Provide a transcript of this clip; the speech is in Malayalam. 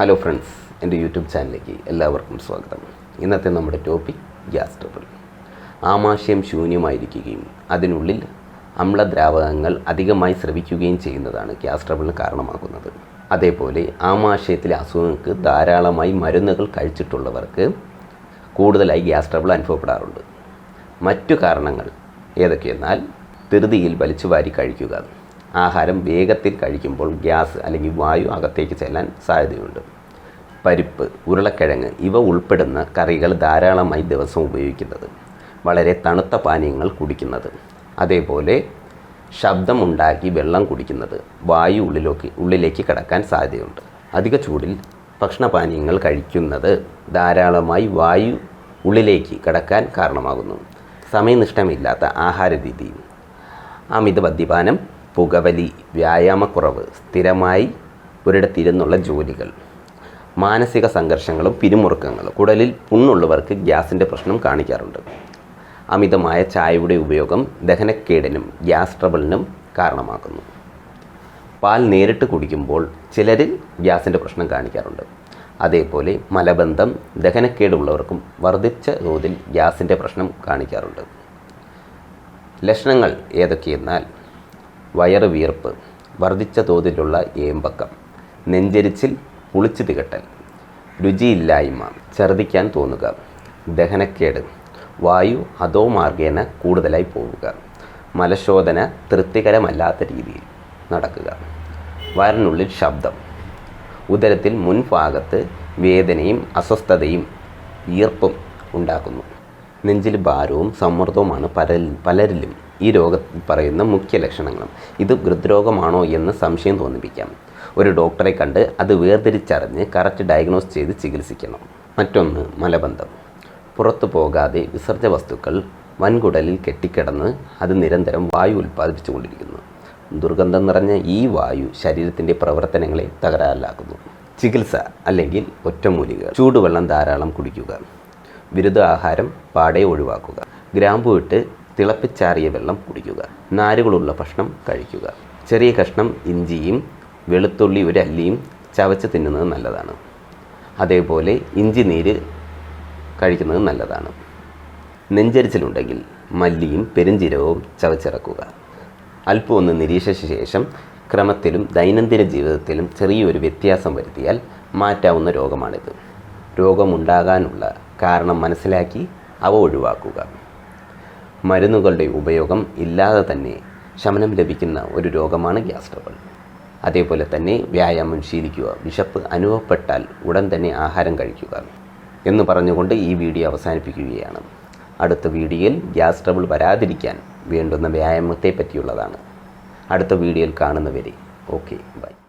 ഹലോ ഫ്രണ്ട്സ് എന്റെ യൂട്യൂബ് ചാനലിലേക്ക് എല്ലാവർക്കും സ്വാഗതം. ഇന്നത്തെ നമ്മുടെ ടോപ്പിക് ഗ്യാസ് ട്രബിൾ ആമാശയം ശൂന്യമായിരിക്കുകയും അതിനുള്ളിൽ അമ്ലദ്രാവകങ്ങൾ അധികമായി സ്രവിക്കുകയും ചെയ്യുന്നതാണ് ഗ്യാസ് ട്രബിളിന് കാരണമാകുന്നത്. അതേപോലെ ആമാശയത്തിലെ അസുഖങ്ങൾക്ക് ധാരാളമായി മരുന്നുകൾ കഴിച്ചിട്ടുള്ളവർക്ക് കൂടുതലായി ഗ്യാസ് ട്രബിൾ അനുഭവപ്പെടാറുണ്ട്. മറ്റു കാരണങ്ങൾ ഏതൊക്കെയെന്നാൽ ധൃതിയിൽ വലിച്ചു വാരി കഴിക്കുക. ആഹാരം വേഗത്തിൽ കഴിക്കുമ്പോൾ ഗ്യാസ് അല്ലെങ്കിൽ വായു അകത്തേക്ക് ചെല്ലാൻ സാധ്യതയുണ്ട്. പരിപ്പ് ഉരുളക്കിഴങ്ങ് ഇവ ഉൾപ്പെടുന്ന കറികൾ ധാരാളമായി ദിവസം ഉപയോഗിക്കുന്നത്. വളരെ തണുത്ത പാനീയങ്ങൾ കുടിക്കുന്നത്. അതേപോലെ ശബ്ദമുണ്ടാക്കി വെള്ളം കുടിക്കുന്നത് വായു ഉള്ളിലേക്ക് ഉള്ളിലേക്ക് കടക്കാൻ സാധ്യതയുണ്ട്. അധിക ചൂടിൽ ഭക്ഷണപാനീയങ്ങൾ കഴിക്കുന്നത് ധാരാളമായി വായു ഉള്ളിലേക്ക് കടക്കാൻ കാരണമാകുന്നു. സമയനിഷ്ഠമില്ലാത്ത ആഹാര രീതി അമിത മദ്യപാനം പുകവലി വ്യായാമക്കുറവ് സ്ഥിരമായി ഒരിടത്തിരുന്നുള്ള ജോലികൾ മാനസിക സംഘർഷങ്ങളും പിരിമുറുക്കങ്ങളും കുടലിൽ പുണ്ണുള്ളവർക്ക് ഗ്യാസിന്റെ പ്രശ്നം കാണിക്കാറുണ്ട്. അമിതമായ ചായയുടെ ഉപയോഗം ദഹനക്കേടിനും ഗ്യാസ് ട്രബിളിനും കാരണമാക്കുന്നു പാൽ നേരിട്ട് കുടിക്കുമ്പോൾ ചിലരിൽ ഗ്യാസിന്റെ പ്രശ്നം കാണിക്കാറുണ്ട്. അതേപോലെ മലബന്ധം ദഹനക്കേടുള്ളവർക്കും വർദ്ധിച്ച തോതിൽ ഗ്യാസിന്റെ പ്രശ്നം കാണിക്കാറുണ്ട്. ലക്ഷണങ്ങൾ ഏതൊക്കെയെന്നാൽ വയറ് വീർപ്പ് വർദ്ധിച്ച തോതിലുള്ള ഏമ്പക്കം നെഞ്ചരിച്ചിൽ പുളിച്ചു തികട്ടൽ രുചിയില്ലായ്മ ഛർദിക്കാൻ തോന്നുക ദഹനക്കേട് വായു അതോ മാർഗേന കൂടുതലായി പോവുക മലശോധന തൃപ്തികരമല്ലാത്ത രീതിയിൽ നടക്കുക. വയറിനുള്ളിൽ ശബ്ദം ഉദരത്തിൽ മുൻഭാഗത്ത് വേദനയും അസ്വസ്ഥതയും ഈർപ്പും ഉണ്ടാക്കുന്നു. നെഞ്ചിൽ ഭാരവും സമ്മർദ്ദവുമാണ് പല പലരിലും ഈ രോഗത്തിൽ പറയുന്ന മുഖ്യ ലക്ഷണങ്ങളും. ഇത് ഹൃദ്രോഗമാണോ എന്ന് സംശയം തോന്നിപ്പിക്കാം. ഒരു ഡോക്ടറെ കണ്ട് അത് വേർതിരിച്ചറിഞ്ഞ് കറക്റ്റ് ഡയഗ്നോസ് ചെയ്ത് ചികിത്സിക്കണം. മറ്റൊന്ന് മലബന്ധം. പുറത്തു പോകാതെ വിസർജ വസ്തുക്കൾ വൻകുടലിൽ കെട്ടിക്കിടന്ന് അത് നിരന്തരം വായു ഉൽപ്പാദിപ്പിച്ചുകൊണ്ടിരിക്കുന്നു. ദുർഗന്ധം നിറഞ്ഞ ഈ വായു ശരീരത്തിന്റെ പ്രവർത്തനങ്ങളെ തകരാറിലാക്കുന്നു. ചികിത്സ അല്ലെങ്കിൽ ഒറ്റമൂലികൾ ചൂടുവെള്ളം ധാരാളം കുടിക്കുക. ബിരുദ ആഹാരം പാടെ ഒഴിവാക്കുക. ഗ്രാമ്പു ഇട്ട് തിളപ്പിച്ചാറിയ വെള്ളം കുടിക്കുക. നാരുകളുള്ള ഭക്ഷണം കഴിക്കുക. ചെറിയ കഷ്ണം ഇഞ്ചിയും വെളുത്തുള്ളി ഒരു അല്ലിയും ചവച്ച് തിന്നുന്നത് നല്ലതാണ്. അതേപോലെ ഇഞ്ചി നീര് കഴിക്കുന്നത് നല്ലതാണ്. നെഞ്ചരിച്ചിലുണ്ടെങ്കിൽ മല്ലിയും പെരുംജീരകവും ചവച്ചിറക്കുക അല്പം ഒന്ന് നിരീക്ഷിച്ച ശേഷം ക്രമത്തിലും ദൈനംദിന ജീവിതത്തിലും ചെറിയൊരു വ്യത്യാസം വരുത്തിയാൽ മാറ്റാവുന്ന രോഗമാണിത്. രോഗമുണ്ടാകാനുള്ള കാരണം മനസ്സിലാക്കി അവ ഒഴിവാക്കുക. മരുന്നുകളുടെ ഉപയോഗം ഇല്ലാതെ തന്നെ ശമനം ലഭിക്കുന്ന ഒരു രോഗമാണ് ഗ്യാസ് ട്രബിൾ. അതേപോലെ തന്നെ വ്യായാമം ശീലിക്കുക വിശപ്പ് അനുഭവപ്പെട്ടാൽ ഉടൻ തന്നെ ആഹാരം കഴിക്കുക എന്ന് പറഞ്ഞുകൊണ്ട് ഈ വീഡിയോ അവസാനിപ്പിക്കുകയാണ്. അടുത്ത വീഡിയോയിൽ ഗ്യാസ് ട്രബിൾ വരാതിരിക്കാൻ വേണ്ടുന്ന വ്യായാമത്തെ പറ്റിയുള്ളതാണ്. അടുത്ത വീഡിയോയിൽ കാണുന്നവരെ ഓക്കെ ബൈ.